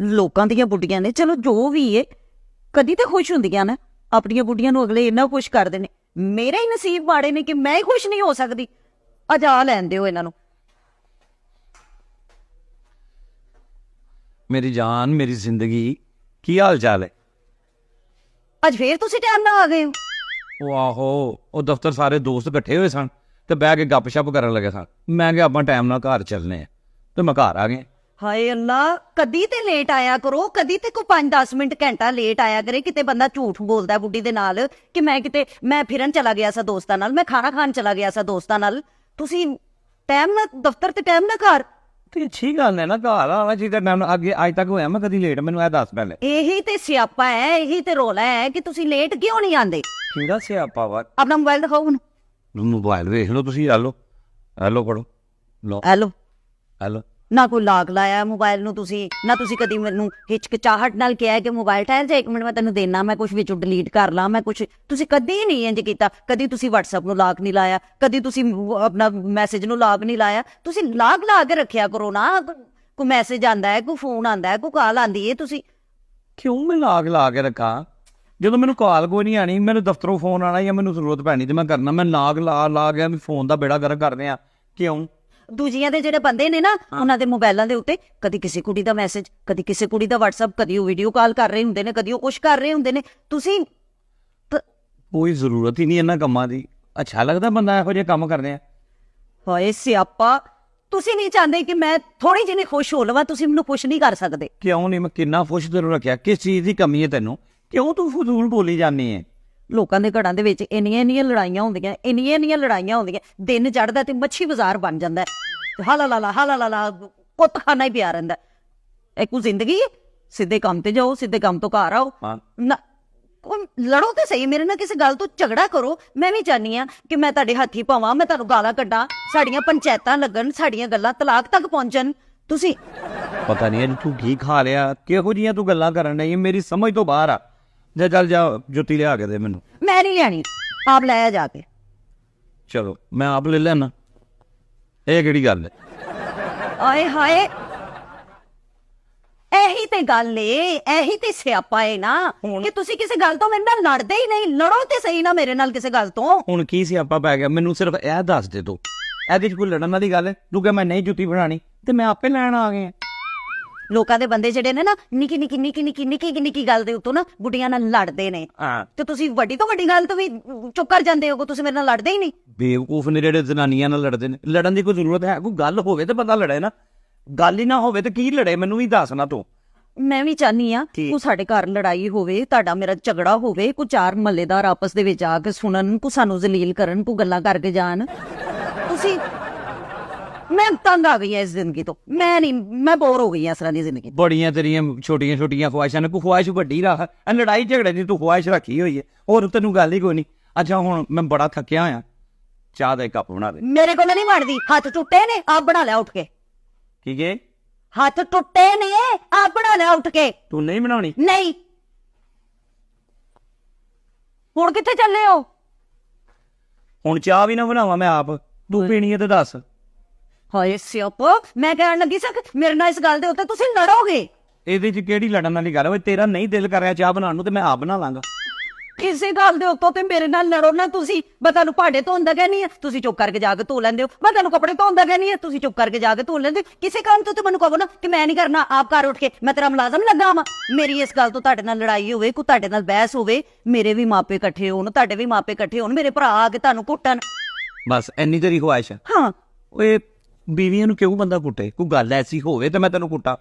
ਲੋਕਾਂ ਦੀਆਂ ਬੁੱਢੀਆਂ ਨੇ ਚਲੋ ਜੋ ਵੀ ਏ ਕਦੀ ਤੇ ਖੁਸ਼ ਹੁੰਦੀਆਂ ਨਾ ਆਪਣੀਆਂ ਬੁੱਢੀਆਂ ਨੂੰ ਅਗਲੇ ਇੰਨਾ ਖੁਸ਼ ਕਰਦੇ ਨੇ। ਮੇਰੇ ਹੀ ਨਸੀਬ ਮਾੜੇ ਨੇ ਕਿ ਮੈਂ ਹੀ ਖੁਸ਼ ਨਹੀਂ ਹੋ ਸਕਦੀ। ਅਜਾ ਲੈਣ ਦਿਓ ਇਹਨਾਂ ਨੂੰ। ਮੇਰੀ ਜਾਨ ਮੇਰੀ ਜ਼ਿੰਦਗੀ ਕੀ ਹਾਲ ਚਾਲ ਹੈ ਅੱਜ ਫੇਰ ਤੁਸੀਂ ਟਾਈਮ ਨਾਲ ਆ ਗਏ ਹੋ। ਉਹ ਆਹੋ ਉਹ ਦਫ਼ਤਰ ਸਾਰੇ ਦੋਸਤ ਇਕੱਠੇ ਹੋਏ ਸਨ ਤੇ ਬਹਿ ਕੇ ਗੱਪਸ਼ਪ ਕਰਨ ਲੱਗੇ ਸਨ। ਮੈਂ ਕਿਹਾ ਆਪਾਂ ਟਾਈਮ ਨਾਲ ਘਰ ਚੱਲਨੇ ਆ ਤੇ ਮੈਂ ਘਰ ਆ ਗਿਆ। ਹਾਏ ਅੱਲਾ ਕਦੀ ਤੇ ਲੇਟ ਆਇਆ ਕਰੋ ਕਦੀ ਤੇ ਕੋ 5-10 ਮਿੰਟ ਘੰਟਾ ਲੇਟ ਆਇਆ ਕਰੇ ਕਿਤੇ ਬੰਦਾ ਝੂਠ ਬੋਲਦਾ ਬੁੱਢੀ ਦੇ ਨਾਲ ਕਿ ਮੈਂ ਕਿਤੇ ਮੈਂ ਫਿਰਨ ਚਲਾ ਗਿਆ ਸਾਂ ਦੋਸਤਾਂ ਨਾਲ ਮੈਂ ਖਾਣਾ ਖਾਣ ਚਲਾ ਗਿਆ ਸਾਂ ਦੋਸਤਾਂ ਨਾਲ। ਤੁਸੀਂ ਟਾਈਮ ਨਾਲ ਦਫ਼ਤਰ ਤੇ ਟਾਈਮ ਨਾਲ ਘਰ। ਤੇ ਅੱਛੀ ਗੱਲ ਹੈ ਨਾ ਘਰ ਆਣਾ ਚਾਹੀਦਾ ਨਾਲ ਅੱਗੇ ਅੱਜ ਤੱਕ ਹੋਇਆ ਮੈਂ ਕਦੀ ਲੇਟ ਮੈਨੂੰ ਇਹ ਦੱਸ ਪਹਿਲੇ। ਇਹੀ ਤੇ ਸਿਆਪਾ ਹੈ ਇਹੀ ਤੇ ਰੋਲਾ ਹੈ ਕਿ ਤੁਸੀਂ ਲੇਟ ਕਿਉਂ ਨਹੀਂ ਆਂਦੇ ਕਿਹੜਾ ਸਿਆਪਾ ਵਾ? ਆਪਣਾ ਮੋਬਾਈਲ ਦਿਖਾਓ ਮੈਨੂੰ। ਮੋਬਾਈਲ ਵੇਖ ਲਓ ਤੁਸੀਂ ਹਲੋ ਹਲੋ ਪੜੋ ਲੋ ਹੈਲੋ ਹਲੋ ਨਾ ਕੋਈ ਲਾਗ ਲਾਇਆ ਮੋਬਾਈਲ ਨੂੰ ਤੁਸੀਂ, ਨਾ ਤੁਸੀਂ ਕਦੀ ਮੈਨੂੰ ਹਿਚਕਚਾਹਟ ਨਾਲ ਕਿਹਾ ਕਿ ਮੋਬਾਈਲ ਠਹਿਰ ਜਾ ਇੱਕ ਮਿੰਟ, ਮੈਂ ਤੈਨੂੰ ਦੇਣਾ ਮੈਂ ਕੁਝ ਵਿੱਚੋਂ ਡਿਲੀਟ ਕਰ ਲਾਂ, ਮੈਂ ਕੁਝ ਤੁਸੀਂ ਕਦੀ ਨਹੀਂ ਇੰਜ ਕੀਤਾ, ਕਦੀ ਤੁਸੀਂ WhatsApp ਨੂੰ ਲਾਗ ਨਹੀਂ ਲਾਇਆ, ਕਦੀ ਤੁਸੀਂ ਆਪਣਾ ਮੈਸੇਜ ਨੂੰ ਲਾਗ ਨਹੀਂ ਲਾਇਆ, ਤੁਸੀਂ ਲਾਗ ਲਾ ਕੇ ਰੱਖਿਆ ਕਰੋ ਨਾ, ਕੋਈ ਮੈਸੇਜ ਆਂਦਾ ਹੈ, ਕੋਈ ਫੋਨ ਆਂਦਾ ਹੈ, ਕੋਈ ਕਾਲ ਆਂਦੀ ਹੈ ਤੁਸੀਂ। ਕਿਉਂ ਮੈਂ ਲਾਗ ਲਾ ਕੇ ਰੱਖਾਂ? ਜਦੋਂ ਮੈਨੂੰ ਕਾਲ ਕੋਈ ਨਹੀਂ ਆਣੀ, ਮੈਨੂੰ ਦਫ਼ਤਰੋਂ ਫੋਨ ਆਣਾ ਜਾਂ ਮੈਨੂੰ ਜ਼ਰੂਰਤ ਪੈਣੀ ਤੇ ਮੈਂ ਕਰਨਾ, ਮੈਂ ਲਾਗ ਲਾ ਲਾ ਗਿਆ ਵੀ ਫੋਨ ਦਾ ਬੇੜਾ ਗਰਕ ਕਰਦੇ ਆ ਕਿਉਂ? ਦੂਜੀਆਂ ਦੇ ਜਿਹੜੇ ਬੰਦੇ ਨੇ ਨਾ ਉਹਨਾਂ ਦੇ ਮੋਬਾਈਲਾਂ ਦੇ ਉੱਤੇ ਕਦੀ ਕਿਸੇ ਕੁੜੀ ਦਾ ਮੈਸੇਜ ਕਦੀ ਕਿਸੇ ਕੁੜੀ ਦਾ WhatsApp ਕਦੀ ਉਹ ਵੀਡੀਓ ਕਾਲ ਕਰ ਰਹੇ ਹੁੰਦੇ ਨੇ ਕਦੀ ਉਹ ਕੁਝ ਕਰ ਰਹੇ ਹੁੰਦੇ ਨੇ। ਤੁਸੀਂ ਕੋਈ ਜ਼ਰੂਰਤ ਹੀ ਨਹੀਂ ਇਹਨਾਂ ਕੰਮਾਂ ਦੀ। ਅੱਛਾ ਲੱਗਦਾ ਬੰਦਾ ਇਹੋ ਜਿਹੇ ਕੰਮ ਕਰਦੇ ਆ। ਹਾਏ ਸਿਆਪਾ ਤੁਸੀਂ ਨਹੀਂ ਚਾਹੁੰਦੇ ਕਿ ਮੈਂ ਥੋੜੀ ਜਿਹੀ ਖੁਸ਼ ਹੋ ਲਵਾਂ ਤੁਸੀਂ ਮੈਨੂੰ ਖੁਸ਼ ਨਹੀਂ ਕਰ ਸਕਦੇ। ਕਿਉਂ ਨਹੀਂ? ਮੈਂ ਕਿੰਨਾ ਖੁਸ਼ ਤੈਨੂੰ ਰੱਖਿਆ। ਕਿਸ ਚੀਜ਼ ਦੀ ਕਮੀ ਹੈ ਤੈਨੂੰ? ਕਿਉਂ ਤੂੰ ਫਜ਼ੂਲ ਬੋਲੀ ਜਾਂਦੀ ਹੈ ਲੋਕਾਂ ਦੇ ਘਰਾਂ ਦੇ ਵਿੱਚ ਇੰਨੀਆਂ ਇੰਨੀਆਂ ਲੜਾਈਆਂ ਹੁੰਦੀਆਂ ਇੰਨੀਆਂ ਇੰਨੀਆਂ ਲੜਾਈਆਂ ਹੁੰਦੀਆਂ ਦਿਨ ਚੜਦਾ ਤੇ ਮੱਛੀ ਬਾਜ਼ਾਰ ਬਣ ਜਾਂਦਾ ਹੈ। ਤੇ ਹਾਲਾ ਲਾਲਾ ਹਾਲਾ ਲਾਲਾ ਕੁੱਤ ਖਾਣਾ ਹੀ ਪਿਆ ਰਹਿੰਦਾ। ਇਹ ਕੋਈ ਜ਼ਿੰਦਗੀ ਹੈ? ਸਿੱਧੇ ਕੰਮ ਤੇ ਜਾਓ ਸਿੱਧੇ ਕੰਮ ਤੋਂ ਘਰ ਆਓ। ਨਾ ਕੋਈ ਲੜੋ ਤੇ ਸਹੀ ਮੇਰੇ ਨਾਲ ਕਿਸੇ ਗੱਲ ਤੋਂ ਝਗੜਾ ਕਰੋ। ਮੈਂ ਵੀ ਚਾਹਨੀ ਆ ਕਿ ਮੈਂ ਤੁਹਾਡੇ ਹੱਥੀ ਪਾਵਾਂ ਮੈਂ ਤੁਹਾਨੂੰ ਗਾਲਾਂ ਕੱਢਾਂ ਸਾਡੀਆਂ ਪੰਚਾਇਤਾਂ ਲੱਗਣ ਸਾਡੀਆਂ ਗੱਲਾਂ ਤਲਾਕ ਤੱਕ ਪਹੁੰਚਣ। ਤੁਸੀਂ ਪਤਾ ਨਹੀਂ ਇਹ ਤੂੰ ਕੀ ਖਾ ਲਿਆ? ਕਿਹੋ ਜੀਆਂ ਤੂੰ ਗੱਲਾਂ ਕਰਨ ਨਹੀਂ ਮੇਰੀ ਸਮਝ ਤੋਂ ਬਾਹਰ ਆ। ਜਾ ਚੱਲ ਜਾ ਜੁੱਤੀ ਲਿਆ ਕੇ ਦੇ ਮੈਨੂੰ। ਮੈਂ ਨਹੀਂ ਲੈਣੀ ਆਪ ਲੈ ਆ ਜਾ ਕੇ। ਚਲੋ ਮੈਂ ਆਪ ਲੈ ਲੈਣਾ ਇਹ ਕਿਹੜੀ ਗੱਲ ਹੈ? ਆਏ ਹਾਏ। ਇਹੀ ਤੇ ਗੱਲ ਏ ਇਹੀ ਤੇ ਸਿਆਪਾ ਏ ਨਾ ਕਿ ਤੁਸੀਂ ਕਿਸੇ ਗੱਲ ਤੋਂ ਮੇਰੇ ਨਾਲ ਲੜਦੇ ਹੀ ਨਹੀਂ ਲੜੋ ਤੇ ਸਹੀ ਨਾ ਮੇਰੇ ਨਾਲ ਕਿਸੇ ਗੱਲ ਤੋਂ। ਹੁਣ ਕੀ ਸਿਆਪਾ ਪੈ ਗਿਆ? ਮੈਨੂੰ ਸਿਰਫ ਇਹ ਦੱਸ ਦੇ ਤੂੰ। ਇਹਦੇ ਚ ਕੋਈ ਲੜਨ ਵਾਲੀ ਗੱਲ ਹੈ? ਤੂੰ ਕਿ ਮੈਂ ਨਹੀਂ ਜੁੱਤੀ ਬਣਾਣੀ ਤੇ ਮੈਂ ਆਪੇ ਲੈਣ ਆ ਗਿਆ ਲੋਕਾਂ ਦੇ ਬੰਦੇ ਜਿਹੜੇ ਨੇ ਨਾ ਨਿੱਕੀ ਨਿੱਕੀ ਨਿੱਕੀ ਨਿੱਕੀ ਨਿੱਕੀ ਨਿੱਕੀ ਗੱਲ ਦੇ ਉੱਤੋਂ ਨਾ ਗੁੱਡੀਆਂ ਨਾਲ ਲੜਦੇ ਨੇ। ਹਾਂ। ਤੇ ਤੁਸੀਂ ਵੱਡੀ ਤੋਂ ਵੱਡੀ ਗੱਲ ਤੋਂ ਵੀ ਚੁੱਪ ਕਰ ਜਾਂਦੇ ਹੋ ਤੁਸੀਂ ਮੇਰੇ ਨਾਲ ਲੜਦੇ ਹੀ ਨਹੀਂ। ਬੇਵਕੂਫ ਨੇ ਜਿਹੜੇ ਜ਼ਨਾਨੀਆਂ ਨਾਲ ਲੜਦੇ ਨੇ। ਲੜਨ ਦੀ ਕੋਈ ਜ਼ਰੂਰਤ ਹੈ? ਕੋਈ ਗੱਲ ਹੋਵੇ ਤੇ ਬੰਦਾ ਲੜੇ ਨਾ। ਗੱਲ ਹੀ ਨਾ ਹੋਵੇ ਤੇ ਕੀ ਲੜੇ ਮੈਨੂੰ ਵੀ ਦੱਸ ਨਾ ਤੂੰ। ਮੈਂ ਵੀ ਚਾਹਨੀ ਆ ਕੀ? ਕੋ ਸਾਡੇ ਘਰ ਲੜਾਈ ਹੋਵੇ ਤੁਹਾਡਾ ਮੇਰਾ ਝਗੜਾ ਹੋਵੇ ਕੋ ਚਾਰ ਮਹੱਲੇਦਾਰ ਆਪਸ ਦੇ ਵਿੱਚ ਆ ਕੇ ਸੁਣਨ ਕੋ ਸਾਨੂੰ ਜ਼ਲੀਲ ਕਰਨ ਕੋ ਗੱਲਾਂ ਕਰਕੇ ਜਾਣ। ਤੁਸੀਂ ਮੈਂ ਤੰਗ ਆ ਗਈ ਐ ਇਸ ਜ਼ਿੰਦਗੀ ਤੋਂ। ਮੈਂ ਨਹੀਂ ਮੈਂ ਬੋਰ ਹੋ ਗਈ ਐ ਇਸ ਤਰ੍ਹਾਂ ਦੀ ਜ਼ਿੰਦਗੀ ਬੜੀਆਂ ਤੇਰੀਆਂ ਛੋਟੀਆਂ ਛੋਟੀਆਂ ਖੁਆਇਸ਼ਾਂ ਨੇ ਕੋਈ ਖੁਆਇਸ਼ ਵੱਡੀ ਰੱਖ। ਇਹ ਲੜਾਈ ਝਗੜੇ ਦੀ ਤੂੰ ਖੁਆਇਸ਼ ਰੱਖੀ ਹੋਈ ਹੈ। ਹੋਰ ਤੈਨੂੰ ਗੱਲ ਹੀ ਕੋਈ ਨਹੀਂ। ਅੱਛਾ ਹੁਣ ਮੈਂ ਬੜਾ ਥੱਕਿਆ ਆ ਚਾਹ ਦਾ ਕੱਪ ਬਣਾ ਦੇ। ਮੇਰੇ ਕੋਲ ਨਹੀਂ ਬਣਦੀ। ਹੱਥ ਟੁੱਟੇ ਨੇ ਆਪ ਬਣਾ ਲਿਆ ਉੱਠ ਕੇ। ਠੀਕ ਹੈ ਹੱਥ ਟੁੱਟੇ ਨੇ ਆਪ ਬਣਾ ਲਿਆ ਉੱਠ ਕੇ। ਤੂੰ ਨਹੀਂ ਬਣਾਉਣੀ? ਨਹੀਂ। ਹੁਣ ਕਿੱਥੇ ਚੱਲੇ ਹੋ? ਹੁਣ ਚਾਹ ਵੀ ਨਾ ਬਣਾਵਾਂ ਮੈਂ ਆਪ। ਤੂੰ ਪੀਣੀ ਹੈ ਤੇ ਦੱਸ। ਹਾਏ ਸਿਆਪੋ ਮੈਂ ਕਹਿਣ ਲੱਗੀ ਸਕ ਮੇਰੇ ਨਾਲ ਇਸ ਗੱਲ ਦੇ ਉੱਤੇ ਤੁਸੀਂ ਲੜੋਗੇ। ਇਹਦੇ 'ਚ ਕਿਹੜੀ ਲੜਨ ਵਾਲੀ ਗੱਲ ਓਏ ਤੇਰਾ ਨਹੀਂ ਦਿਲ ਕਰ ਰਿਹਾ ਚਾਹ ਬਣਾਉਣ ਨੂੰ ਤੇ ਮੈਂ ਆਪ ਬਣਾ ਲਾਂਗਾ। ਇਸੇ ਗੱਲ ਦੇ ਉੱਤੋਂ ਤੇ ਮੇਰੇ ਨਾਲ ਲੜੋ ਨਾ ਤੁਸੀਂ। ਮੈਂ ਤੁਹਾਨੂੰ ਭਾਂਡੇ ਧੋਂਦਾ ਕਹਿੰਦੀ ਆ ਤੁਸੀਂ ਚੁੱਪ ਕਰਕੇ ਜਾ ਕੇ ਧੋ ਲੈਂਦੇ ਹੋ। ਮੈਂ ਤੁਹਾਨੂੰ ਕੱਪੜੇ ਧੋਂਦਾ ਕਹਿੰਦੀ ਆ ਤੁਸੀਂ ਚੁੱਪ ਕਰਕੇ ਜਾ ਕੇ ਧੋ ਲੈਂਦੇ ਹੋ। ਕਿਸੇ ਕੰਮ ਤੋਂ ਤੇ ਮੈਨੂੰ ਕਹੋ ਨਾ ਕਿ ਮੈਂ ਨਹੀਂ ਕਰਨਾ ਆਪ ਘਰ ਉੱਠ ਕੇ ਮੈਂ ਤੇਰਾ ਮੁਲਾਜ਼ਮ ਲੱਗਾ ਵਾਂ। ਮੇਰੀ ਇਸ ਗੱਲ ਤੋਂ ਤੁਹਾਡੇ ਨਾਲ ਲੜਾਈ ਹੋਵੇ ਕੋ ਤੁਹਾਡੇ ਨਾਲ ਬਹਿਸ ਹੋਵੇ ਮੇਰੇ ਵੀ ਮਾਪੇ ਇਕੱਠੇ ਹੋਣ ਤੁਹਾਡੇ ਵੀ ਮਾਪੇ ਇਕੱਠੇ ਹੋਣ ਮੇਰੇ ਭਰਾ ਆ ਕੇ ਤੁਹਾਨੂੰ ਕੁੱਟਣ। ਬਸ ਇੰਨੀ ਤੇਰੀ ਖੁਆਇਸ਼ ਹੈ ਹਾਂ। ਓਏ ਬੀਵੀਆਂ ਨੂੰ ਕਿਉਂ ਬੰਦਾ ਕੁੱਟੇ? ਕੋਈ ਗੱਲ ਐਸੀ ਹੋਵੇ ਤੇ ਮੈਂ ਤੈਨੂੰ ਕੁੱਟਾਂ।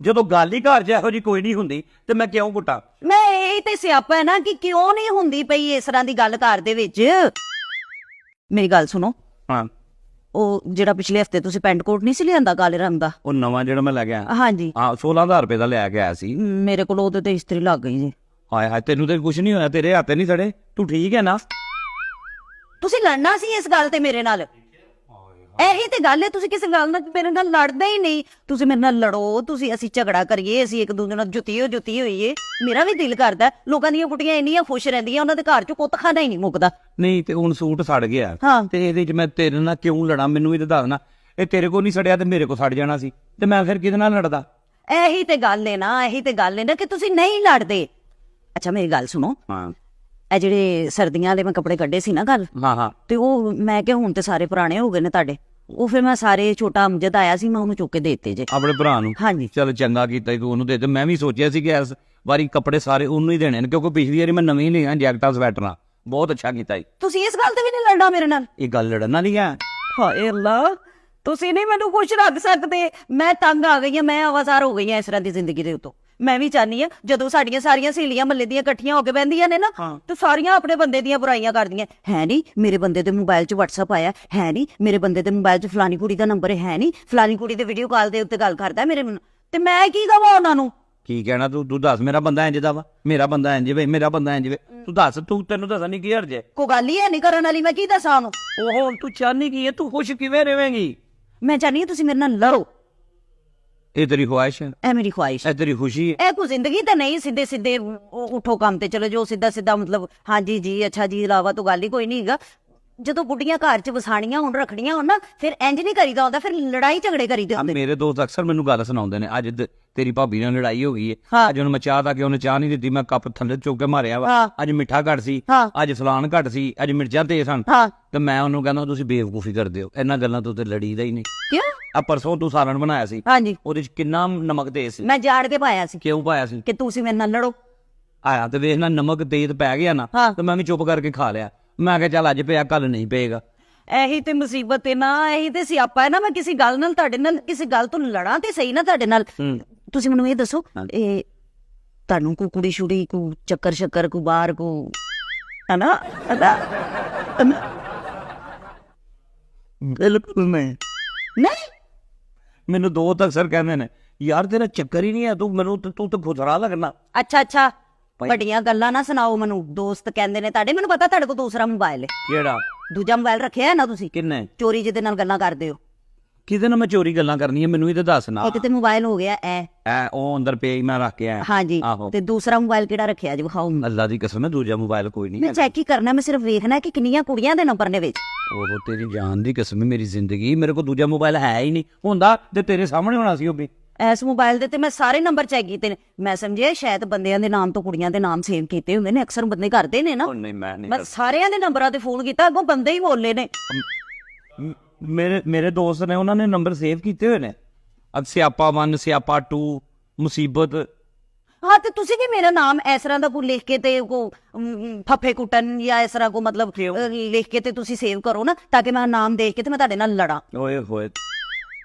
ਜਦੋਂ ਗੱਲ ਹੀ ਘਰ 'ਚ ਇਹੋ ਜੀ ਕੋਈ ਨਹੀਂ ਹੁੰਦੀ ਤੇ ਮੈਂ ਕਿਉਂ ਕੁੱਟਾਂ? ਮੈਂ ਇਹ ਤੇ ਸਿਆਪਾ ਹੈ ਨਾ ਕਿ ਕਿਉਂ ਨਹੀਂ ਹੁੰਦੀ ਪਈ ਇਸ ਤਰ੍ਹਾਂ ਦੀ ਗੱਲ ਘਰ ਦੇ ਵਿੱਚ? ਮੇਰੀ ਗੱਲ ਸੁਣੋ। ਹਾਂ। ਉਹ ਜਿਹੜਾ ਪਿਛਲੇ ਹਫ਼ਤੇ ਤੁਸੀਂ ਪੈਂਟ ਕੋਟ ਨਹੀਂ ਸੀ ਲਿਆਂਦਾ ਕਾਲੇ ਰੰਗ ਦਾ? ਉਹ ਨਵਾਂ ਜਿਹੜਾ ਮੈਂ ਲੈ ਗਿਆ ਹਾਂਜੀ। ਹਾਂ 16000 ਰੁਪਏ ਦਾ ਲੈ ਕੇ ਆਇਆ ਸੀ। ਮੇਰੇ ਕੋਲ ਉਹਦੇ ਤੇ ਇਸਤਰੀ ਲੱਗ ਗਈ ਜੀ। ਹਾਏ ਹਾਏ ਤੈਨੂੰ ਤੇ ਕੁਝ ਨਹੀਂ ਹੋਇਆ ਤੇਰੇ ਹੱਥ ਨਹੀਂ ਸੜੇ। ਤੂੰ ਠੀਕ ਹੈ ਨਾ? ਤੁਸੀਂ ਲੜਨਾ ਸੀ ਇਸ ਗੱਲ ਤੇ ਮੇਰੇ ਨਾਲ? ਇਹੀ ਤੇ ਗੱਲ ਹੈ ਤੁਸੀਂ ਕਿਸੇ ਗੱਲ ਨਾਲ ਮੇਰੇ ਨਾਲ ਲੜਦੇ ਹੀ ਨਹੀਂ। ਤੁਸੀਂ ਮੇਰੇ ਨਾਲ ਲੜੋ ਤੁਸੀਂ ਅਸੀਂ ਝਗੜਾ ਕਰੀਏ ਅਸੀਂ ਇੱਕ ਦੂਜੇ ਨਾਲ ਜੁੱਤੀ ਹੋ ਜੁੱਤੀ ਹੋਈਏ। ਮੇਰਾ ਵੀ ਦਿਲ ਕਰਦਾ। ਲੋਕਾਂ ਦੀਆਂ ਕੁੜੀਆਂ ਇੰਨੀਆਂ ਖੁਸ਼ ਰਹਿੰਦੀਆਂ ਉਹਨਾਂ ਦੇ ਘਰ 'ਚ ਕੁੱਤ ਖਾਣਾ ਹੀ ਨਹੀਂ ਮੁੱਕਦਾ। ਨਹੀਂ ਤੇ ਹੁਣ ਸੂਟ ਸੜ ਗਿਆ। ਤੇ ਇਹਦੇ 'ਚ ਮੈਂ ਤੇਰੇ ਨਾਲ ਕਿਉਂ ਲੜਾਂ? ਮੈਨੂੰ ਵੀ ਦੱਸ ਨਾ। ਇਹ ਤੇਰੇ ਕੋਲ ਨਹੀਂ ਸੜਿਆ ਤੇ ਮੇਰੇ ਕੋਲ ਸੜ ਜਾਣਾ ਸੀ। ਤੇ ਮੈਂ ਫਿਰ ਕਿਹਦੇ ਨਾਲ ਲੜਦਾ? ਇਹੀ ਤੇ ਗੱਲ ਹੈ ਨਾ ਇਹੀ ਤੇ ਗੱਲ ਹੈ ਨਾ ਕਿ ਤੁਸੀਂ ਨਹੀਂ ਲੜਦੇ। ਅੱਛਾ ਮੇਰੀ ਗੱਲ ਸੁਣੋ। ਹਾਂ। ਇਹ ਜਿਹੜੇ ਸਰਦੀਆਂ ਦੇ ਮੈਂ ਕੱਪੜੇ ਕੱਢੇ ਸੀ ਨਾ ਕੱਲ ਹਾਂ ਹਾਂ। ਤੇ ਉਹ ਮੈਂ ਕਿਹਾ ਹੁਣ ਤੇ ਸਾਰੇ ਪੁਰਾਣੇ ਹੋ ਗਏ ਨੇ ਤੁਹਾਡੇ। ਉਹ ਫਿਰ ਮੈਂ ਸਾਰੇ ਛੋਟਾ ਅਮਜਦ ਆਇਆ ਸੀ ਮੈਂ ਉਹਨੂੰ ਚੁੱਕ ਕੇ ਦੇ ਦਿੱਤੇ ਜੇ। ਆਪਣੇ ਭਰਾ ਨੂੰ? ਹਾਂਜੀ। ਚਲ ਚੰਗਾ ਕੀਤਾ ਤੂੰ ਉਹਨੂੰ ਦੇ ਤੇ ਮੈਂ ਵੀ ਸੋਚਿਆ ਸੀ ਕਿ ਇਸ ਵਾਰੀ ਕੱਪੜੇ ਸਾਰੇ ਉਹਨੂੰ ਹੀ ਦੇਣੇ ਨੇ ਕਿਉਂਕਿ ਪਿਛਲੀ ਵਾਰੀ ਮੈਂ ਨਵੇਂ ਹੀ ਲਈਆਂ ਜੈਕਟਾਂ ਸਵੈਟਰਾਂ। ਬਹੁਤ ਅੱਛਾ ਕੀਤਾ ਈ ਤੁਸੀਂ ਇਸ ਗੱਲ ਤੇ ਵੀ ਨਹੀਂ ਲੜਨਾ ਮੇਰੇ ਨਾਲ? ਇਹ ਗੱਲ ਲੜਨ ਵਾਲੀ ਆ। ਹਾਏ ਅੱਲਾ ਤੁਸੀਂ ਨਹੀਂ ਮੈਨੂੰ ਖੁਸ਼ ਰੱਖ ਸਕਦੇ। ਮੈਂ ਤੰਗ ਆ ਗਈ ਹਾਂ ਮੈਂ ਆਵਾਜ਼ਾਰ ਹੋ ਗਈ ਹਾਂ ਇਸ ਤਰ੍ਹਾਂ ਦੀ ਜ਼ਿੰਦਗੀ ਦੇ ਉੱਤੋਂ। ਮੈਂ ਵੀ ਚਾਹਨੀ ਆ ਜਦੋਂ ਸਾਡੀਆਂ ਸਾਰੀਆਂ ਸਹੇਲੀਆਂ ਮੱਲੇ ਦੀਆਂ ਇਕੱਠੀਆਂ ਹੋ ਕੇ ਬਹਿੰਦੀਆਂ ਨੇ ਨਾ ਹਾਂ। ਤੇ ਸਾਰੀਆਂ ਆਪਣੇ ਬੰਦੇ ਦੀਆਂ ਬੁਰਾਈਆਂ ਕਰਦੀਆਂ। ਹੈ ਨਹੀਂ ਮੇਰੇ ਬੰਦੇ ਦੇ ਮੋਬਾਈਲ 'ਚ WhatsApp ਆਇਆ ਹੈ ਨਹੀਂ ਮੇਰੇ ਬੰਦੇ ਦੇ ਮੋਬਾਈਲ 'ਚ ਫਲਾਨੀ ਕੁੜੀ ਦਾ ਨੰਬਰ ਹੈ ਨਹੀਂ ਫਲਾਨੀ ਕੁੜੀ ਦੇ ਵੀਡੀਓ ਕਾਲ ਦੇ ਉੱਤੇ ਗੱਲ ਕਰਦਾ ਮੇਰੇ ਨਾਲ ਤੇ ਮੈਂ ਕੀ ਕਹਾਂ ਉਹਨਾਂ ਨੂੰ? ਕੀ ਕਹਿਣਾ ਤੂੰ? ਤੂੰ ਦੱਸ ਮੇਰਾ ਬੰਦਾ ਇੰਜ ਦਾ ਵਾ ਮੇਰਾ ਬੰਦਾ ਇੰਜ ਵੇ ਮੇਰਾ ਬੰਦਾ ਇੰਜ ਵੇ। ਤੂੰ ਦੱਸ ਤੂੰ ਤੈਨੂੰ ਦੱਸਣ ਨਹੀਂ ਕੀ ਹਰਜ ਹੈ? ਕੋਈ ਗੱਲ ਹੀ ਹੈ ਨਹੀਂ ਕਰਨ ਵਾਲੀ ਮੈਂ ਕੀ ਦੱਸਾਂ ਉਹਨੂੰ? ਉਹ ਹੁਣ ਤੂੰ ਚਾਹਨੀ ਕੀ ਹੈ? ਤੂੰ ਖੁਸ਼ ਕਿਵੇਂ ਰਵੇਂਗੀ? ਮੈਂ ਚਾਹਨੀ ਹਾਂ ਤੁਸੀਂ ਮੇਰੇ ਨਾਲ ਲੜੋ। ਇਹ ਤੇਰੀ ਖੁਆਇਸ਼ ਹੈ। ਇਹ ਮੇਰੀ ਖੁਆਇਸ਼। ਹੈ ਇਹ ਤੇਰੀ ਖੁਸ਼ੀ ਹੈ। ਇਹ ਕੋਈ ਜ਼ਿੰਦਗੀ ਤਾਂ ਨਹੀਂ ਸਿੱਧੇ ਸਿੱਧੇ ਉਠੋ ਕੰਮ ਤੇ ਚਲੋ ਜੋ ਸਿੱਧਾ ਸਿੱਧਾ ਮਤਲਬ ਹਾਂਜੀ ਜੀ ਅੱਛਾ ਜੀ ਇਲਾਵਾ ਤੋਂ ਗੱਲ ਹੀ ਕੋਈ ਨਹੀਂ ਹੈਗਾ। ਜਦੋਂ ਬੁੱਢੀਆਂ ਘਰ 'ਚ ਵਸਾਣੀਆਂ ਹੁਣ ਰੱਖਣੀਆਂ ਹੁਣ ਨਾ ਫਿਰ ਇੰਜ ਨਹੀਂ ਕਰੀਦਾ ਹੁੰਦਾ ਫਿਰ ਲੜਾਈ ਝਗੜੇ ਕਰੀਦੇ ਹੁੰਦੇ। ਮੇਰੇ ਦੋਸਤ ਅਕਸਰ ਮੈਨੂੰ ਗੱਲ ਸੁਣਾਉਂਦੇ ਨੇ ਅੱਜ ਦ- ਤੇਰੀ ਭਾਬੀ ਨਾਲ ਲੜਾਈ ਹੋ ਗਈ ਹੈ ਹਾਂ। ਅੱਜ ਉਹਨੂੰ ਮੈਂ ਚਾਹ ਤਾਂ ਕਿ ਉਹਨੇ ਚਾਹ ਨਹੀਂ ਦਿੱਤੀ ਮੈਂ ਕੱਪ ਥੱਲੇ ਚੁੱਕ ਕੇ ਮਾਰਿਆ ਵਾ। ਹਾਂ। ਅੱਜ ਮਿੱਠਾ ਘੱਟ ਸੀ ਹਾਂ। ਅੱਜ ਸਲਾਨ ਘੱਟ ਸੀ ਅੱਜ ਮਿਰਚਾਂ ਤੇ ਸਨ। ਹਾਂ। ਤੇ ਮੈਂ ਉਹਨੂੰ ਕਹਿੰਦਾ ਤੁਸੀਂ ਬੇਵਕੂਫੀ ਕਰਦੇ ਹੋ ਇਹਨਾਂ ਗੱਲਾਂ ਤੋਂ ਤੇ ਲੜੀਦਾ ਹੀ ਨਹੀਂ। ਕਿਉਂ? ਆ ਪਰਸੋਂ ਤੂੰ ਸਾਲਣ ਬਣਾਇਆ ਸੀ। ਹਾਂਜੀ। ਉਹਦੇ ਚ ਕਿੰਨਾ ਨਮਕ ਤੇਜ਼ ਸੀ। ਮੈਂ ਜਾੜ ਕੇ ਪਾਇਆ ਸੀ। ਕਿਉਂ ਪਾਇਆ ਸੀ? ਕਿ ਤੁਸੀਂ ਮੇਰੇ ਨਾਲ ਲੜੋ। ਆਇਆ ਤੇ ਵੇਖ ਨਾ ਨਮਕ ਤੇਜ਼ ਪੈ ਗਿਆ ਨਾ ਹਾਂ। ਤੇ ਮੈਂ ਵੀ ਚੁੱਪ ਕਰਕੇ ਖਾ ਲਿਆ। ਮੈਂ ਕਿਹਾ ਚੱਲ ਅੱਜ ਪਿਆ ਕੱਲ ਨਹੀਂ ਪਏਗਾ। ਇਹੀ ਤੇ ਮੁਸੀਬਤ ਹੈ ਨਾ ਇਹੀ ਤੇ ਸਿਆਪਾ ਹੈ ਨਾ ਮੈਂ ਕਿਸੇ ਗੱਲ ਨਾਲ ਤੁਹਾਡੇ ਨਾਲ ਕਿਸੇ ਗੱਲ ਤੋਂ ਲੜਾਂ ਤੇ ਸਹੀ ਨਾ ਤੁਹਾਡੇ ਨਾਲ। ਹੂੰ। ਤੁਸੀਂ ਮੈਨੂੰ ਇਹ ਦੱਸੋ ਹਾਂ। ਇਹ ਤੁਹਾਨੂੰ ਕੋ ਕੁੜੀ ਛੁੜੀ ਕੋ ਚੱਕਰ ਸ਼ੱਕਰ ਕੋ ਬਾਹਰ ਕੋ ਹਨਾ? ਅਦਾ ਬਿਲਕੁਲ ਨਹੀਂ। ਨਹੀਂ? ਮੈਨੂੰ ਦੋ ਤੱਕ ਸਰ ਕਹਿੰਦੇ ਨੇ ਯਾਰ ਤੇਰਾ ਚੱਕਰ ਹੀ ਨਹੀਂ ਹੈ ਤੂੰ ਮੈਨੂੰ ਤੇ- ਤੂੰ ਤੇ ਖੁਦਰਾ ਲੱਗਣਾ। ਅੱਛਾ ਅੱਛਾ। ਭਾਈ- ਵੱਡੀਆਂ ਗੱਲਾਂ ਨਾ ਸੁਣਾਓ ਮੈਨੂੰ। ਦੋਸਤ ਕਹਿੰਦੇ ਨੇ ਤੁਹਾਡੇ। ਮੈਨੂੰ ਪਤਾ ਤੁਹਾਡੇ ਕੋਲ ਦੂਸਰਾ ਮੋਬਾਈਲ ਹੈ ਕਿਹੜਾ? ਦੂਜਾ ਮੋਬਾਈਲ ਰੱਖਿਆ ਹੈ ਨਾ ਤੁਸੀਂ? ਕਿੰਨੇ? ਚੋਰੀ ਜਿਹਦੇ ਨਾਲ ਗੱਲਾਂ ਕਰਦੇ ਹੋ। ਕਿਹਦੇ ਨਾਲ ਮੈਂ ਚੋਰੀ ਗੱਲਾਂ ਕਰਨੀਆਂ? ਮੈਨੂੰ ਇਹ ਤੇ ਦੱਸ ਨਾ। ਇੱਕ ਤੇ ਮੋਬਾਈਲ ਹੋ ਗਿਆ ਐ। ਐ ਉਹ ਅੰਦਰ ਪੇ ਮੈਂ ਰੱਖ ਕੇ ਆਇਆ। ਹਾਂਜੀ। ਆਹੋ। ਤੇ ਦੂਸਰਾ ਮੋਬਾਈਲ ਕਿਹੜਾ ਰੱਖਿਆ ਜੀ? ਵਿਖਾਓ ਅੱਲਾ ਦੀ ਕਸਮ ਹੈ ਦੂਜਾ ਮੋਬਾਈਲ ਕੋਈ ਨਹੀਂ ਮੈਂ ਚੈੱਕ ਹੀ ਕਰਨਾ ਮੈਂ ਸਿਰਫ ਵੇਖਣਾ ਕਿ ਕਿੰਨੀਆਂ ਕੁੜੀਆਂ ਦੇ ਨੰਬਰ ਨੇ ਵਿੱਚ। ਉਹ ਤੇਰੀ ਜਾਨ ਦੀ ਕਸਮ ਹੈ ਮੇਰੀ ਜ਼ਿੰਦਗੀ। ਮੇਰੇ ਕੋਲ ਦੂਜਾ ਮੋਬਾਈਲ ਹੈ ਹੀ ਨਹੀਂ। ਹੁੰਦਾ ਤੇ ਤੇਰੇ ਸਾਹਮਣੇ ਹੋਣਾ ਸੀ ਉਹ ਵੀ। ਇਸ ਮੋਬਾਈਲ ਦੇ ਤੇ ਮੈਂ ਸਾਰੇ ਨੰਬਰ ਚੈੱਕ ਕੀਤੇ ਨੇ। ਮੈਂ ਸਮਝਿਆ ਸ਼ਾਇਦ ਬੰਦਿਆਂ ਦੇ ਨਾਮ ਤੋਂ ਕੁੜੀਆਂ ਦੇ ਨਾਮ ਸੇਵ ਕੀਤੇ ਹੁੰਦੇ ਨੇ ਅਕਸਰ ਬੰਦੇ ਕਰਦੇ ਨੇ ਨਾ। ਉਹ ਨਹੀਂ ਮੈਂ ਨਹੀਂ ਮੈਂ ਸਾਰਿਆਂ ਦੇ ਨੰਬਰਾਂ ਤੇ ਫੋਨ ਕੀਤਾ ਅੱਗੋਂ ਬੰਦੇ ਹੀ ਬੋਲੇ ਨੇ। ਮ- ਮੇਰੇ ਮੇਰੇ ਦੋਸਤ ਨੇ ਉਹਨਾਂ ਨੇ ਨੰਬਰ ਸੇਵ ਕੀਤੇ ਹੋਏ ਨੇ। ਅਬ ਸਿਆਪਾ 1 ਸਿਆਪਾ 2 ਮੁਸੀਬਤ। ਹਾਂ ਤੇ ਤੁਸੀਂ ਵੀ ਮੇਰਾ ਨਾਮ ਇਸ ਤਰ੍ਹਾਂ ਦਾ ਕੋਈ ਲਿਖ ਕੇ ਤੇ ਕੋ ਅਮ, ਫੱਫੇ ਕੁੱਟਣ ਜਾਂ ਇਸ ਤਰ੍ਹਾਂ ਕੋ ਮਤਲਬ ਅ, ਲਿਖ ਕੇ ਤੇ ਤੁਸੀਂ ਸੇਵ ਕਰੋ ਨਾ ਤਾਂ ਕਿ ਮੈਂ ਨਾਮ ਦੇਖ ਕੇ ਤੇ ਮੈਂ ਤੁਹਾਡੇ ਨਾਲ ਲੜਾਂ। ਓਏ ਹੋਏ।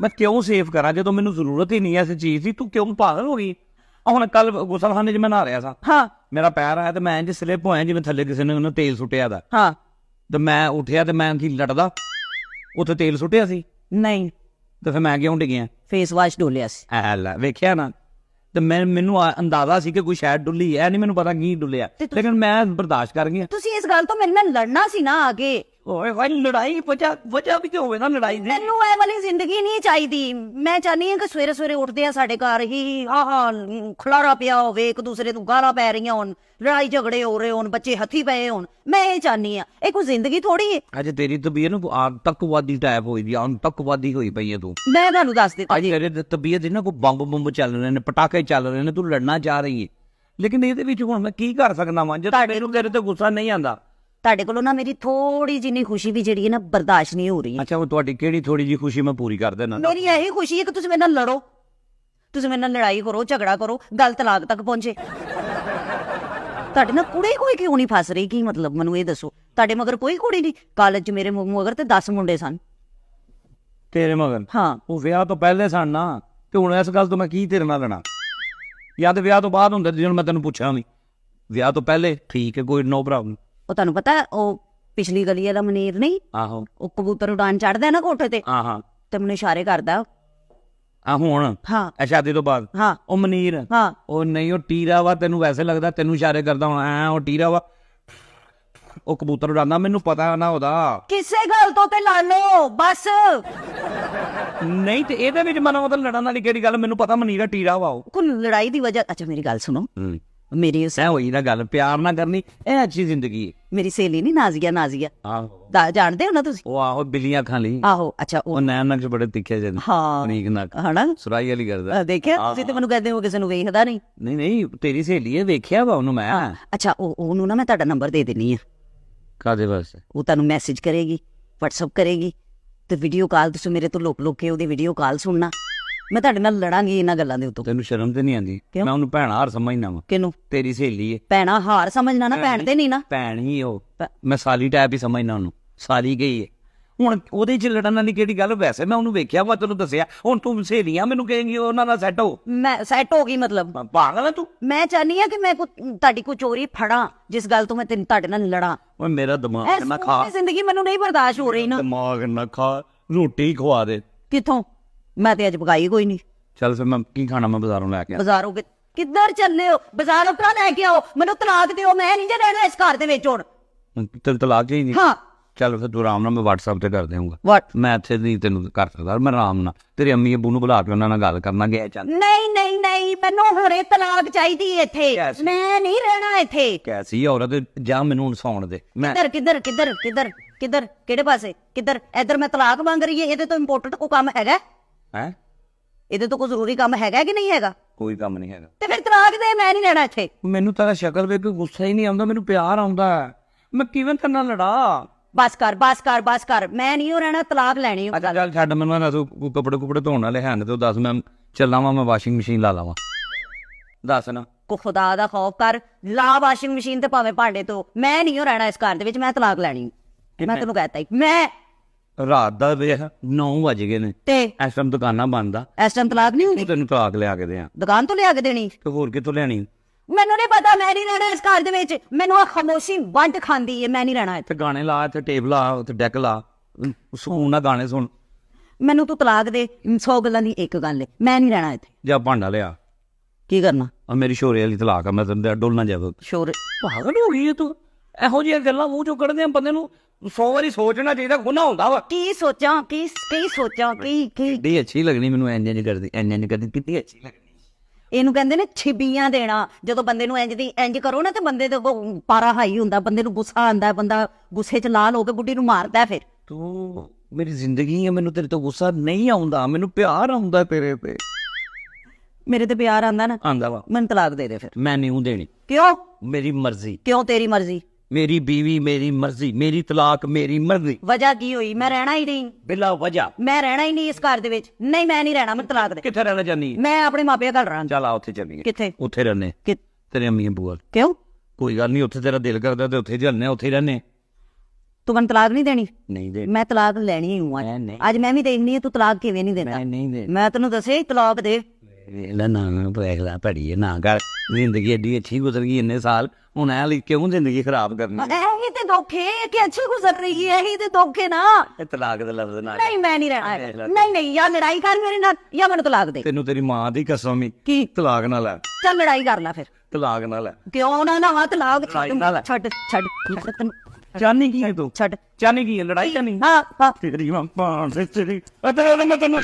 ਮੈਂ ਕਿਉਂ ਸੇਵ ਕਰਾਂ? ਜਦੋਂ ਮੈਨੂੰ ਜ਼ਰੂਰਤ ਹੀ ਨਹੀਂ ਐ ਇਸ ਚੀਜ਼ ਦੀ ਤੂੰ ਕਿਉਂ ਪਾਗਲ ਹੋ ਗਈ? ਆਹ ਹੁਣ ਕੱਲ ਗੁਸਲਖਾਨੇ 'ਚ ਮੈਂ ਨਹਾ ਰਿਹਾ ਸਾਂ। ਹਾਂ। ਮੇਰਾ ਪੈਰ ਆਇਆ ਤੇ ਮੈਂ ਇੰਜ ਸਲਿਪ ਹੋਇਆ ਜਿਵੇਂ ਥੱਲੇ ਕਿਸੇ ਨੇ ਉਹਨੂੰ ਤੇਲ ਸੁੱਟਿਆ ਦਾ। ਹਾਂ। ਤੇ ਮੈਂ ਉੱਠਿਆ ਤੇ ਮੈਂ ਕੀ ਲੜਦਾ ਉੱਥੇ ਤੇਲ ਸੁੱਟਿਆ ਸੀ? ਨਹੀਂ। ਤੇ ਫਿਰ ਮੈਂ ਕਿਉਂ ਡਿੱਗਿਆ? ਫੇਸ ਵਾਸ਼ ਡੋਲਿਆ ਸੀ। ਐ ਲੈ ਵੇਖਿਆ ਨਾ। ਤੇ ਮੈਂ ਮੈਨੂੰ ਆ- ਅੰਦਾਜ਼ਾ ਸੀ ਕਿ ਕੋਈ ਸ਼ਾਇਦ ਡੁੱਲੀ ਐ ਨਹੀਂ ਮੈਨੂੰ ਪਤਾ ਕੀ ਡੁੱਲਿਆ। ਤੇ ਤੁਸੀਂ- ਲੇਕਿਨ ਮੈਂ ਬਰਦਾਸ਼ਤ ਕਰ ਗਿਆ ਤੁਸੀਂ ਇਸ ਗੱਲ ਤੋਂ ਮੇਰੇ ਨਾਲ ਲੜਨਾ ਸੀ ਨਾ ਆਗੇ ਓਏ ਹੋਏ ਲੜਾਈ ਵਜ੍ਹਾ ਵਜ੍ਹਾ ਵੀ ਤੇ ਹੋਵੇ ਨਾ ਲੜਾਈ ਦੀ? ਮੈਨੂੰ ਇਹ ਵਾਲੀ ਜ਼ਿੰਦਗੀ ਨਹੀਂ ਚਾਹੀਦੀ। ਮੈਂ ਚਾਹਨੀ ਹਾਂ ਕਿ ਸਵੇਰੇ ਸਵੇਰੇ ਉੱਠਦੇ ਆ ਸਾਡੇ ਘਰ ਹੀ ਆਹ ਖਲਾਰਾ ਪਿਆ ਹੋਵੇ ਇੱਕ ਦੂਸਰੇ ਨੂੰ ਗਾਲਾਂ ਪੈ ਰਹੀਆਂ ਹੋਣ ਲੜਾਈ ਝਗੜੇ ਹੋ ਰਹੇ ਹੋਣ ਬੱਚੇ ਹੱਥੀ ਪਏ ਹੋਣ। ਮੈਂ ਇਹ ਚਾਹਨੀ ਆ ਇਹ ਕੋਈ ਜ਼ਿੰਦਗੀ ਥੋੜੀ ਹੈ? ਅੱਜ ਤੇਰੀ ਤਬੀਅਤ ਨੂੰ ਆਤੰਕਵਾਦੀ ਟਾਈਪ ਹੋਈ ਦੀ ਆਤੰਕਵਾਦੀ ਹੋਈ ਪਈ ਹੈ ਤੂੰ। ਮੈਂ ਤੁਹਾਨੂੰ ਦੱਸ ਦਿੱਤਾ ਅੱਜ ਤੇਰੇ ਤਬੀਅਤ ਇਹਨਾਂ ਕੋ ਬੰਬ ਬੰਬ ਚੱਲ ਰਹੇ ਨੇ ਪਟਾਕੇ ਚੱਲ ਰਹੇ ਨੇ ਤੂੰ ਲੜਨਾ ਚਾਹ ਰਹੀ ਹੈ। ਲੇਕਿਨ ਇਹਦੇ ਵਿੱਚ ਹੁਣ ਮੈਂ ਕੀ ਕਰ ਸਕਦਾ ਵਾਂ? ਜਦ ਤੁਹਾਡੇ- ਮੈਨੂੰ ਤੇਰੇ ਤੇ ਗੁੱਸਾ ਨਹੀਂ ਆਂਦਾ ਤੁਹਾਡੇ ਕੋਲੋਂ ਨਾ ਮੇਰੀ ਥੋੜੀ ਜਿੰਨੀ ਖੁਸ਼ੀ ਵੀ ਜਿਹੜੀ ਹੈ ਨਾ ਬਰਦਾਸ਼ਤ ਨਹੀਂ ਹੋ ਰਹੀ। ਅੱਛਾ ਉਹ ਤੁਹਾਡੀ ਕਿਹੜੀ ਥੋੜੀ ਜੀ ਖੁਸ਼ੀ ਮੈਂ ਪੂਰੀ ਕਰ ਦੇਣਾ ਮੇਰੀ ਇਹੀ ਖੁਸ਼ੀ ਹੈ ਕਿ ਤੁਸੀਂ ਮੇਰੇ ਨਾਲ ਲੜੋ। ਤੁਸੀਂ ਮੇਰੇ ਨਾਲ ਲੜਾਈ ਕਰੋ ਝਗੜਾ ਕਰੋ ਗੱਲ ਤਲਾਕ ਤੱਕ ਪਹੁੰਚੇ। ਤੁਹਾਡੇ ਨਾਲ ਕੁੜੀ ਕੋਈ ਕਿਉਂ ਨਹੀਂ ਫਸ ਰਹੀ? ਕੀ ਮਤਲਬ? ਮੈਨੂੰ ਇਹ ਦੱਸੋ। ਤੁਹਾਡੇ ਮਗਰ ਕੋਈ ਕੁੜੀ ਨਹੀਂ? ਕਾਲਜ 'ਚ ਮੇਰੇ ਮਗਰ ਤੇ 10 ਮੁੰਡੇ ਸਨ। ਤੇਰੇ ਮਗਰ? ਹਾਂ। ਉਹ ਵਿਆਹ ਤੋਂ ਪਹਿਲੇ ਸਨ ਨਾ ਤੇ ਹੁਣ ਇਸ ਗੱਲ ਤੋਂ ਮੈਂ ਕੀ ਤੇਰੇ ਨਾਲ ਲੜਾਂ? ਜਾਂ ਤੇ ਵਿਆਹ ਤੋਂ ਬਾਅਦ ਹੁੰਦਾ ਜਦੋਂ ਮੈਂ ਤੈਨੂੰ ਪੁੱਛਾਂ ਵੀ। ਵਿਆਹ ਤੋਂ ਪਹਿਲੇ ਠੀਕ ਹੈ ਕੋਈ ਨੋ ਪ੍ਰੋਬਲਮ। ਉਹ ਤੁਹਾਨੂੰ ਪਤਾ ਉਹ ਪਿਛਲੀ ਗਲੀ ਵਾਲਾ ਮਨੀਰ ਨਹੀਂ? ਆਹੋ। ਉਹ ਕਬੂਤਰ ਉਡਾਨ ਚੜਦਾ ਨਾ ਕੋਠੇ ਤੇ? ਹਾਂ ਹਾਂ। ਤੇ ਮੈਨੂੰ ਇਸ਼ਾਰੇ ਕਰਦਾ। ਆ ਹੁਣ? ਹਾਂ। ਇਹ ਸ਼ਾਦੀ ਤੋਂ ਬਾਅਦ? ਹਾਂ। ਉਹ ਮਨੀਰ? ਹਾਂ। ਉਹ ਨਹੀਂ ਉਹ ਟੀਰਾ ਵਾ ਤੈਨੂੰ ਵੈਸੇ ਲੱਗਦਾ ਤੈਨੂੰ ਇਸ਼ਾਰੇ ਕਰਦਾ ਹੁਣ। ਐ ਉਹ ਟੀਰਾ ਵਾ। ਉਹ ਕਬੂਤਰ ਉਡਾਉਂਦਾ ਮੈਨੂੰ ਪਤਾ ਨਾ ਉਹਦਾ। ਕਿਸੇ ਗੱਲ ਤੋਂ ਤੇ ਲੜ ਲਓ ਬਸ। ਨਹੀਂ ਤੇ ਇਹਦੇ ਵਿੱਚ ਮਨ ਉਹਦਾ ਲੜਨ ਵਾਲੀ ਕਿਹੜੀ ਗੱਲ? ਮੈਨੂੰ ਪਤਾ ਮਨੀਰਾ ਟੀਰਾ ਵਾ ਉਹ। ਕੋਈ ਲੜਾਈ ਦੀ ਵਜ੍ਹਾ ਅੱਛਾ ਮੇਰੀ ਗੱਲ ਸੁਣੋ। ਹੂੰ। ਮੇਰੀ ਉਸ- ਸਹਿ ਹੋਈ ਨਾ ਗੱਲ ਪਿਆਰ ਨਾ ਕਰਨੀ ਇਹ ਅੱਛੀ ਜ਼ਿੰਦਗੀ ਹੈ ਮੇਰੀ ਸਹੇਲੀ ਨਹੀਂ ਨਾਜ਼ੀਆ ਨਾਜ਼ੀਆ ਆਹੋ ਦਾ- ਜਾਣਦੇ ਹੋ ਨਾ ਤੁਸੀਂ ਉਹ ਆਹੋ ਬਿੱਲੀਆਂ ਖਾਂ ਲਈ ਆਹੋ ਅੱਛਾ ਉਹ ਉਹ ਨੈਣ ਨਕਸ਼ ਬੜੇ ਤਿੱਖੇ ਜਿਹੇ ਨੇ ਹਾਂ ਉਨੀਕ ਨਕ ਹਨਾ ਸੁਰਾਈ ਵਾਲੀ ਕਰਦਾ ਅ, ਦੇਖਿਆ ਤੁਸੀਂ ਤੇ ਮੈਨੂੰ ਕਹਿੰਦੇ ਹੋ ਕਿਸੇ ਨੂੰ ਵੇਖਦਾ ਨਹੀਂ ਨਹੀਂ ਨਹੀਂ ਤੇਰੀ ਸਹੇਲੀ ਹੈ ਵੇਖਿਆ ਵਾ ਉਹਨੂੰ ਮੈਂ ਅੱਛਾ ਉਹ ਉਹਨੂੰ ਨਾ ਮੈਂ ਤੁਹਾਡਾ ਨੰਬਰ ਦੇ ਦੇਣੀ ਆ ਕਾਦੇ ਵਾਸਤੇ ਉਹ ਤੁਹਾਨੂੰ ਮੈਸੇਜ ਕਰੇਗੀ WhatsApp ਕਰੇਗੀ ਤੇ ਵੀਡੀਓ ਕਾਲ ਤੁਸੀਂ ਮੇਰੇ ਤੋਂ ਲੁਕ ਲੁਕ ਕੇ ਉਹਦੀ ਵੀਡੀਓ ਕਾਲ ਸੁਣਨਾ ਮੈਂ ਤੁਹਾਡੇ ਨਾਲ ਲੜਾਂਗੀ ਇਹਨਾਂ ਗੱਲਾਂ ਦੇ ਉੱਤੋਂ। ਤੈਨੂੰ ਸ਼ਰਮ ਤੇ ਨਹੀਂ ਆਂਦੀ ਕਿਉਂ? ਮੈਂ ਉਹਨੂੰ ਭੈਣਾ ਹਾਰ ਸਮਝਦਾ ਵਾਂ। ਕਿਨੂੰ ਤੇਰੀ ਸਹੇਲੀ ਹੈ ਭੈਣਾ ਹਾਰ ਸਮਝਣਾ ਨਾ ਭੈਣ ਤੇ ਨਹੀਂ ਨਾ। ਭੈਣ ਹੀ ਉਹ। ਭੈ- ਮੈਂ ਸਾਲੀ ਟੈਪ ਹੀ ਸਮਝਦਾ ਉਹਨੂੰ। ਸਾਲੀ ਗਈ ਹੈ ਹੁਣ ਉਹਦੇ ਚ ਲੜਨ ਵਾਲੀ ਕਿਹੜੀ ਗੱਲ? ਵੈਸੇ ਮੈਂ ਉਹਨੂੰ ਵੇਖਿਆ ਵਾ ਤੈਨੂੰ ਦੱਸਿਆ। ਹੁਣ ਤੂੰ ਸਹੇਲੀਆਂ ਮੈਨੂੰ ਕਹੇਂਗੀ ਉਹਨਾਂ ਨਾਲ ਸੈੱਟ ਹੋ। ਮੈਂ ਸੈੱਟ ਹੋ ਗਈ ਮਤਲਬ। ਪ- ਪਾਗਲ ਹੈ ਤੂੰ? ਮੈਂ ਚਾਹਨੀ ਆ ਕਿ ਮੈਂ ਕੋ ਤੁਹਾਡੀ ਕੋ ਚੋਰੀ ਫੜਾਂ ਜਿਸ ਗੱਲ ਤੋਂ ਮੈਂ ਤੈਨੂੰ ਤੁਹਾਡੇ ਨਾਲ ਲੜਾਂ। ਓਏ ਮੇਰਾ ਦਿਮਾਗ ਨਾ ਖਾ। ਜ਼ਿੰਦਗੀ ਮੈਨੂੰ ਨਹੀਂ ਬਰਦਾਸ਼ਤ ਹੋ ਰਹੀ ਨਾ। ਦਿਮਾਗ ਨਾ ਖਾ। ਰੋਟੀ ਖਵਾ ਦੇ। ਕਿੱਥੋਂ? ਮੈਂ ਤੇ ਅੱਜ ਪਕਾਈ ਕੋਈ ਨਹੀਂ। ਚੱਲ ਫਿਰ ਮੈਂ ਕੀ ਖਾਣਾ ਮੈਂ ਬਾਜ਼ਾਰੋਂ ਲੈ ਕੇ ਆ। ਬਾਜ਼ਾਰੋਂ ਕਿ- ਕਿੱਧਰ ਚੱਲੇ ਹੋ? ਬਾਜ਼ਾਰੋਂ ਕਰਾ ਲੈ ਕੇ ਆਓ। ਮੈਨੂੰ ਤਲਾਕ ਦਿਓ ਮੈਂ ਨਹੀਂ ਜੇ ਰਹਿਣਾ ਇਸ ਘਰ ਦੇ ਵਿੱਚ ਹੁਣ। ਤੇਰੇ ਤਲਾਕ ਚਾਹੀਦੀ ਹਾਂ ਚੱਲ ਫਿਰ ਤੂੰ ਆਰਾਮ ਨਾਲ ਮੈਂ WhatsApp ਤੇ ਕਰ ਦੇਵਾਂਗਾ ਵਾਟ ਮੈਂ ਇੱਥੇ ਨਹੀਂ ਤੈਨੂੰ ਕਰ ਸਕਦਾ ਮੈਂ ਆਰਾਮ ਨਾਲ। ਤੇਰੀ ਅੰਮੀ ਅੱਬੂ ਨੂੰ ਬੁਲਾ ਕੇ ਉਹਨਾਂ ਨਾਲ ਗੱਲ ਕਰਨਾ ਗਿਆ ਚੱਲ। ਨਹੀਂ ਨਹੀਂ ਨਹੀਂ ਮੈਨੂੰ ਹੁਣੇ ਤਲਾਕ ਚਾਹੀਦੀ ਇੱਥੇ। Yes. ਮੈਂ ਨਹੀਂ ਰਹਿਣਾ ਇੱਥੇ। ਕੈਸੀ ਔਰਤ? ਜਾ ਮੈਨੂੰ ਹੁਣ ਸੌਣ ਦੇ। ਮੈਂ ਕਿੱਧਰ ਕਿੱਧਰ ਕਿੱਧਰ ਕਿੱਧਰ ਕਿੱਧਰ? ਕਿਹੜੇ ਪਾਸੇ? ਕਿੱਧਰ? ਇੱਧਰ ਮੈਂ ਤਲਾਕ ਮੰਗ ਰਹੀ ਹੈ ਇਹਦੇ ਤੋਂ ਇੰਪੋਰਟੈਂਟ ਕੋਈ ਕੰਮ ਹੈਗਾ? ਹੈ? ਇਹਦੇ ਤੋਂ ਕੋਈ ਜ਼ਰੂਰੀ ਕੰਮ ਹੈਗਾ ਕਿ ਨਹੀਂ ਹੈਗਾ? ਕੋਈ ਕੰਮ ਨਹੀਂ ਹੈਗਾ। ਤੇ ਫਿਰ ਤਲਾਕ ਦੇ ਮੈਂ ਨਹੀਂ ਰਹਿਣਾ ਇੱਥੇ। ਮੈਨੂੰ ਤੇਰਾ ਸ਼ਕਲ ਵੇਖ ਕੇ ਗੁੱਸਾ ਹੀ ਨਹੀਂ ਆਉਂਦਾ ਮੈਨੂੰ ਪਿਆਰ ਆਉਂਦਾ ਹੈ। ਮੈਂ ਕਿਵੇਂ ਤੇਰੇ ਨਾਲ ਲੜਾ? ਬਸ ਕਰ ਬਸ ਕਰ ਬਸ ਕਰ। ਮੈਂ ਨਹੀਂ ਹੋ ਰਹਿਣਾ ਤਲਾਕ ਲੈਣੀ ਓ। ਅੱਛਾ ਚੱਲ ਛੱਡ ਮੈਨੂੰ ਨਾ ਤੂੰ ਕੱਪੜੇ ਕੁਪੜੇ ਧੋਣ ਵਾਲੇ ਹਨ ਤੇ ਉਹ ਦੱਸ ਮੈਂ ਚੱਲਾਂ ਵਾਂ ਮੈਂ ਵਾਸ਼ਿੰਗ ਮਸ਼ੀਨ ਲਾ ਲਾਵਾਂ। ਦੱਸ ਨਾ। ਕੋ ਖੁਦਾ ਦਾ ਖੌਫ ਕਰ ਲਾ ਵਾਸ਼ਿੰਗ ਮਸ਼ੀਨ ਤੇ ਭਾਵੇਂ ਭਾਂਡੇ ਤੋਂ ਮੈਂ ਨਹੀਂ ਹੋ ਰਹਿਣਾ ਇਸ ਘਰ ਦੇ ਵਿੱਚ ਮੈਂ ਤਲਾਕ ਲੈਣੀ। ਮੈਂ ਤੈਨੂੰ ਕਹਿਤਾ ਹੀ ਮੈਂ ਰਾਤ ਦਾ ਵੇਖ 9 ਵਜ ਗਏ ਨੇ। ਤੇ ਇਸ ਟਾਈਮ ਦੁਕਾਨਾਂ ਬੰਦ ਆ। ਇਸ ਟਾਈਮ ਤਲਾਕ ਨਹੀਂ ਹੁੰਦੀ ਤੈਨੂੰ ਤਲਾਕ ਲਿਆ ਕੇ ਦਿਆਂ। ਦੁਕਾਨ ਤੋਂ ਲਿਆ ਕੇ ਦੇਣੀ? ਤੇ ਹੋਰ ਕਿੱਥੋਂ ਲੈਣੀ ਮੈਨੂੰ ਨਹੀਂ ਪਤਾ ਮੈਂ ਨਹੀਂ ਰਹਿਣਾ ਇਸ ਘਰ ਦੇ ਵਿੱਚ। ਮੈਨੂੰ ਆ ਖਾਮੋਸ਼ੀ ਵੰਡ ਖਾਂਦੀ ਏ ਮੈਂ ਨਹੀਂ ਰਹਿਣਾ ਇੱਥੇ। ਗਾਣੇ ਲਾ ਤੇ ਟੇਪ ਲਾ ਤੇ ਡੈਕ ਲਾ। ਸੁਣ ਨਾ ਗਾਣੇ ਸੁਣ। ਮੈਨੂੰ ਤੂੰ ਤਲਾਕ ਦੇ 100 ਗੱਲਾਂ ਦੀ ਇੱਕ ਗੱਲ ਏ ਮੈਂ ਨਹੀਂ ਰਹਿਣਾ ਇੱਥੇ। ਜਾਂ ਭਾਂਡਾ ਲਿਆ। ਕੀ ਕਰਨਾ? ਆ ਮੇਰੀ ਸ਼ੋਰੇ ਵਾਲੀ ਤਲਾਕ ਆ ਮੈਂ ਤੈਨੂੰ ਡੋਲ ਨਾ ਜਾਵੇ ਸ਼ੋਰ। ਪਾਗਲ ਹੋ ਗਈ ਹੈ ਤੂੰ। ਇਹੋ ਜਿਹੀਆਂ ਗੱਲਾਂ ਮੂੰਹ ਚੋਂ ਕੱਢਦੇ ਆ ਬੰਦੇ ਨੂੰ। 100 ਵਾਰੀ ਸੋਚਣਾ ਚਾਹੀਦਾ ਗੁਨਾਹ ਹੁੰਦਾ ਵਾ। ਕੀ ਸੋਚਾਂ ਕੀ ਕੀ ਸੋਚਾਂ ਕੀ ਕੀ? ਕਿੱਡੀ ਅੱਛੀ ਲੱਗਣੀ ਮੈਨੂੰ ਇੰਜ ਇੰਜ ਕਰਦੀ ਇੰਜ ਇੰਜ ਕਰਦੀ ਕਿੱਡੀ ਅੱਛੀ ਲੱਗਣੀ। ਇਹਨੂੰ ਕਹਿੰਦੇ ਨੇ ਛਿਬੀਆਂ ਦੇਣਾ। ਜਦੋਂ ਬੰਦੇ ਨੂੰ ਇੰਜ ਦੀ ਇੰਜ ਕਰੋ ਨਾ ਤੇ ਬੰਦੇ ਦੇ ਉਹ ਪਾਰਾ ਹਾਈ ਹੁੰਦਾ ਬੰਦੇ ਨੂੰ ਗੁੱਸਾ ਆਂਦਾ ਬੰਦਾ ਗੁੱਸੇ 'ਚ ਲਾਲ ਹੋ ਕੇ ਬੁੱਢੀ ਨੂੰ ਮਾਰਦਾ ਹੈ ਫਿਰ। ਤੂੰ ਮੇਰੀ ਜ਼ਿੰਦਗੀ ਹੈ ਮੈਨੂੰ ਤੇਰੇ ਤੋਂ ਗੁੱਸਾ ਨਹੀਂ ਆਉਂਦਾ ਮੈਨੂੰ ਪਿਆਰ ਆਉਂਦਾ ਤੇਰੇ ਤੇ। ਮੇਰੇ ਤੇ ਪਿਆਰ ਆਂਦਾ ਨਾ ਆਂਦਾ ਵਾ। ਮੈਨੂੰ ਤਲਾਕ ਦੇ ਦੇ ਫਿਰ। ਮੈਂ ਨਹੀਂ ਦੇਣੀ। ਕਿਉਂ? ਮੇਰੀ ਮਰਜ਼ੀ। ਕਿਉਂ ਤੇਰੀ ਮਰਜ਼ੀ? ਮੇਰੀ ਬੀਵੀ ਮੇਰੀ ਮਰਜ਼ੀ ਮੇਰੀ ਤਲਾਕ ਮੇਰੀ ਮਰਜ਼ੀ। ਵਜ੍ਹਾ ਕੀ ਹੋਈ? ਮੈਂ ਰਹਿਣਾ ਹੀ ਨਹੀਂ। ਬਿਲਾ ਵਜਾ ਮੈਂ ਰਹਿਣਾ ਹੀ ਨਹੀਂ ਇਸ ਘਰ ਦੇ ਵਿੱਚ। ਨਹੀਂ ਮੈਂ ਨਹੀਂ ਰਹਿਣਾ ਮੈਨੂੰ ਤਲਾਕ ਦੇ। ਕਿੱਥੇ ਰਹਿਣਾ ਚਾਹਨੀ ਮੈਂ ਆਪਣੇ ਮਾਪਿਆਂ ਘਰ ਰਹਾਂ ਚੱਲ ਆ ਉੱਥੇ ਚੱਲੀਏ। ਕਿੱਥੇ? ਉੱਥੇ ਰਹਿੰਦੇ। ਕਿ ਤੇਰੇ ਅੰਮੀ ਵੱਲ। ਕਿਉਂ? ਕੋਈ ਗੱਲ ਨਹੀਂ ਉੱਥੇ ਤੇਰਾ ਦਿਲ ਕਰਦਾ ਤੇ ਉੱਥੇ ਚੱਲਨੇ ਉੱਥੇ ਰਹਿੰਦੇ। ਤੂੰ ਮੈਨੂੰ ਤਲਾਕ ਨਹੀਂ ਦੇਣੀ? ਨਹੀਂ ਦੇ ਮੈਂ ਤਲਾਕ ਲੈਣੀ ਹੀ ਹੂੰ ਮੈਂ ਅੱਜ ਮੈਂ ਵੀ ਦੇਖਣੀ ਹੈ ਤੂੰ ਤਲਾਕ ਕਿਵੇਂ ਨਹੀਂ ਦੇਣਾ ਮੈਂ ਨਹੀਂ ਦੇ ਮੈਂ ਤੈਨੂੰ ਦੱਸਿਆ ਤਲਾਕ ਦੇ। ਵੇਲਾ ਨਾ ਨਾ ਵੇਖਲਾ ਪੜੀਏ ਨਾ ਕਰ। ਜ਼ਿੰਦਗੀ ਏਡੀ ਅੱਛੀ ਗੁਜ਼ਰ ਗਈ ਇੰਨੇ ਸਾਲ ਹੁਣ ਐ ਲਈ ਕਿਉਂ ਜ਼ਿੰਦਗੀ ਖਰਾਬ ਕਰਨੀ ਇਹੀ ਤੇ ਹੈ ਕਿ ਅੱਛੀ ਗੁਜ਼ਰ ਰਹੀ ਹੈ ਇਹੀ ਤੇ ਹੈ ਨਾ। ਇਹ ਤਲਾਕ ਦੇ ਲਫ਼ਜ਼ ਨਾਲ ਨਹੀਂ ਮੈਂ ਨਹੀਂ ਰਹਿਣਾ। ਨਹੀਂ ਨਹੀਂ ਜਾਂ ਲੜਾਈ ਕਰ ਮੇਰੇ ਨਾਲ ਜਾਂ ਮੈਨੂੰ ਤਲਾਕ ਦੇ। ਤੈਨੂੰ ਤੇਰੀ ਮਾਂ ਦੀ ਕਸਮ ਹੀ। ਕੀ? ਤਲਾਕ ਨਾਲ ਹੈ। ਚੱਲ ਲੜਾਈ ਕਰ ਲੈ ਫਿਰ। ਤਲਾਕ ਨਾਲ ਹੈ। ਕਿਉਂ ਨਾ ਨਾ ਤਲਾਕ। ਛੱਡ ਛੱਡ ਛੱਡ ਚਾਹਨੀ ਕੀ ਹੈ ਤੂੰ? ਛੱਡ। ਚਾਹਨੀ ਕੀ ਹੈ? ਲੜਾਈ ਚਾਹਨੀ ਹਾਂ ਹਾਂ। ਤੇਰੀ ਮਾਂ ਪਾਣ ਤੇ ਤੇਰੀ ਅਤਰੇ ਮੈਂ ਤੈਨੂੰ